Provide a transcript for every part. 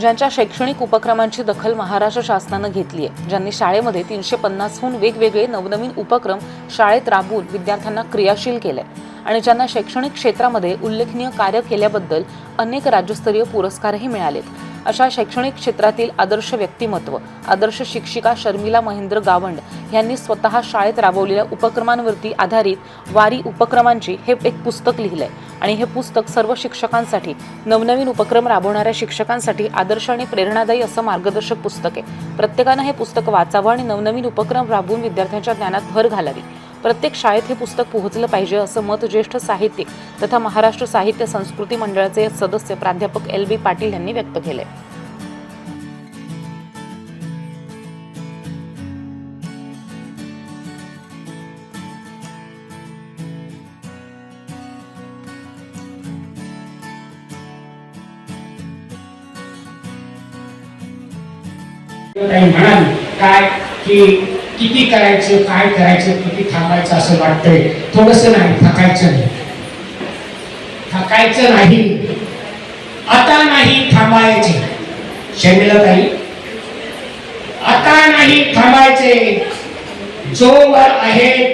ज्यांच्या शैक्षणिक उपक्रमांची दखल महाराष्ट्र शासनानं घेतली आहे ज्यांनी शाळेमध्ये तीनशे पन्नासहून वेगवेगळे नवनवीन उपक्रम शाळेत राबवून विद्यार्थ्यांना क्रियाशील केले आणि ज्यांना शैक्षणिक क्षेत्रामध्ये उल्लेखनीय कार्य केल्याबद्दल अनेक राज्यस्तरीय पुरस्कारही मिळालेत. अशा शैक्षणिक क्षेत्रातील आदर्श व्यक्तिमत्व आदर्श शिक्षिका शर्मिला महेंद्र गावंड यांनी स्वतः शाळेत राबवलेल्या उपक्रमांवरती आधारित वारी उपक्रमांची हे एक पुस्तक लिहिलंय. आणि हे पुस्तक सर्व शिक्षकांसाठी नवनवीन उपक्रम राबवणाऱ्या शिक्षकांसाठी आदर्श आणि प्रेरणादायी असं मार्गदर्शक पुस्तक आहे. प्रत्येकानं हे पुस्तक वाचावं आणि नवनवीन उपक्रम राबवून विद्यार्थ्यांच्या ज्ञानात भर घालावी. प्रत्येक शाळेत हे पुस्तक पोहोचलं पाहिजे असं मत ज्येष्ठ साहित्यिक तथा महाराष्ट्र साहित्य संस्कृती मंडळाचे सदस्य प्राध्यापक एल बी पाटील यांनी व्यक्त केले काही म्हणाल काय की किती करायचं काय करायचं किती थांबायचं असं वाटतंय. थोडस नाही थकायचं नाही. थकायचं नाही. आता नाही थांबायचे. शर्मिला ताई आता नाही थांबायचे. जोवर आहे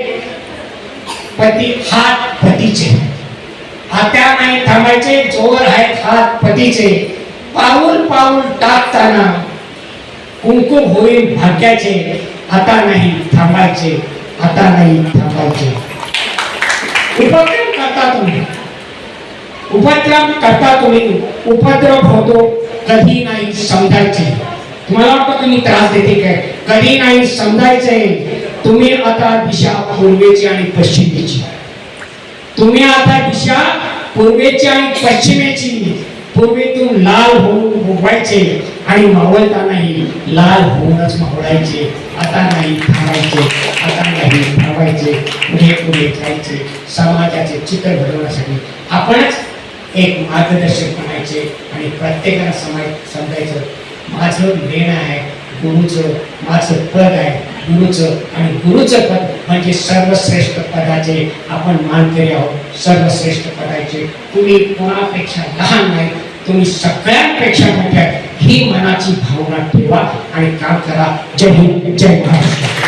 पती हात पतीचे. आता नाही थांबायचे जोवर आहेत हात पतीचे. पाऊल पाऊल टाकताना कुंकुम होईल भाग्याचे आता नाही थांबायचे आता नाही थांबायचे. उपक्रम करता तुम्ही. उपक्रम करता तुम्ही. उपद्रव होतो कधी नाही समजायचे. तुम्हाला वाटतं तुम्ही त्रास देते काय? कधी नाही समजायचे. तुम्ही आता दिशा पूर्वेची आणि पश्चिमेची. तुम्ही आता दिशा पूर्वेची आणि पश्चिमेची. पूर्वीतून लाल होऊन उभवायचे आणि मावळतानाही लाल होऊनच मावळायचे. आता नाही थांबायचे आता नाही थांबायचे पुढे पुढे जायचे समाजाचे चित्र घडवण्यासाठी. आपणच एक मार्गदर्शक बनायचे आणि प्रत्येकाला समाज समजायचं माझं देणं आहे गुरुचं माझं पद आहे गुरुचं आणि गुरुचं पद म्हणजे सर्वश्रेष्ठ पदाचे आपण मानकरी आहोत. सर्वश्रेष्ठ पदाचे. तुम्ही कोणापेक्षा लहान नाही तुम्ही सगळ्यांपेक्षा मोठ्या ही मनाची भावना ठेवा आणि काम करा. जय हिंद जय महाराष्ट्र.